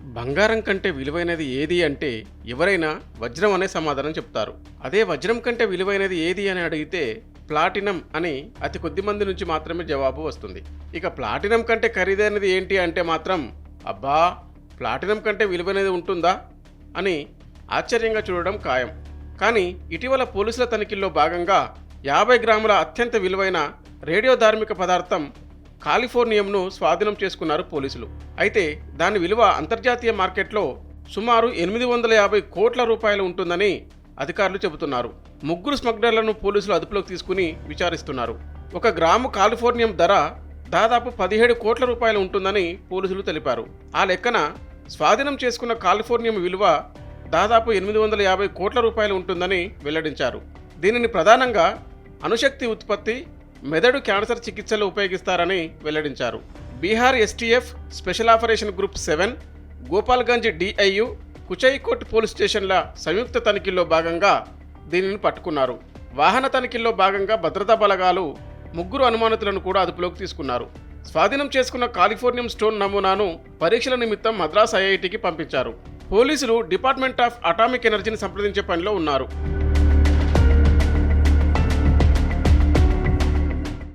బంగారం కంటే విలువైనది ఏది అంటే ఎవరైనా వజ్రం అనే సమాధానం చెప్తారు. అదే వజ్రం కంటే విలువైనది ఏది అని అడిగితే ప్లాటినం అని అతి కొద్ది మంది నుంచి మాత్రమే జవాబు వస్తుంది. ఇక ప్లాటినం కంటే ఖరీదైనది ఏంటి అంటే మాత్రం అబ్బా ప్లాటినం కంటే విలువైనది ఉంటుందా అని ఆశ్చర్యంగా చూడడం ఖాయం. కానీ ఇటీవల పోలీసుల తనిఖీల్లో భాగంగా యాభై గ్రాముల అత్యంత విలువైన రేడియో ధార్మిక పదార్థం కాలిఫోర్నియంను స్వాధీనం చేసుకున్నారు పోలీసులు. అయితే దాని విలువ అంతర్జాతీయ మార్కెట్లో సుమారు ఎనిమిది వందల యాభై కోట్ల రూపాయలు ఉంటుందని అధికారులు చెబుతున్నారు. ముగ్గురు స్మగ్లర్లను పోలీసులు అదుపులోకి తీసుకుని విచారిస్తున్నారు. ఒక గ్రాము కాలిఫోర్నియం ధర దాదాపు పదిహేడు కోట్ల రూపాయలు ఉంటుందని పోలీసులు తెలిపారు. ఆ లెక్కన స్వాధీనం చేసుకున్న కాలిఫోర్నియం విలువ దాదాపు ఎనిమిది వందల యాభై కోట్ల రూపాయలు ఉంటుందని వెల్లడించారు. దీనిని ప్రధానంగా అణుశక్తి ఉత్పత్తి మెదడు క్యాన్సర్ చికిత్సలో ఉపయోగిస్తారని వెల్లడించారు. Bihar STF special operation group seven Gopalganj DIU Kuchaikote police స్టేషన్ల సంయుక్త తనిఖీల్లో భాగంగా దీనిని పట్టుకున్నారు. వాహన తనిఖీల్లో భాగంగా భద్రతా బలగాలు ముగ్గురు అనుమానితులను కూడా అదుపులోకి తీసుకున్నారు. స్వాధీనం చేసుకున్న కాలిఫోర్నియం స్టోన్ నమూనాను పరీక్షల నిమిత్తం మద్రాస్ ఐఐటికి పంపించారు. పోలీసులు డిపార్ట్మెంట్ ఆఫ్ అటామిక్ ఎనర్జీని సంప్రదించే పనిలో ఉన్నారు.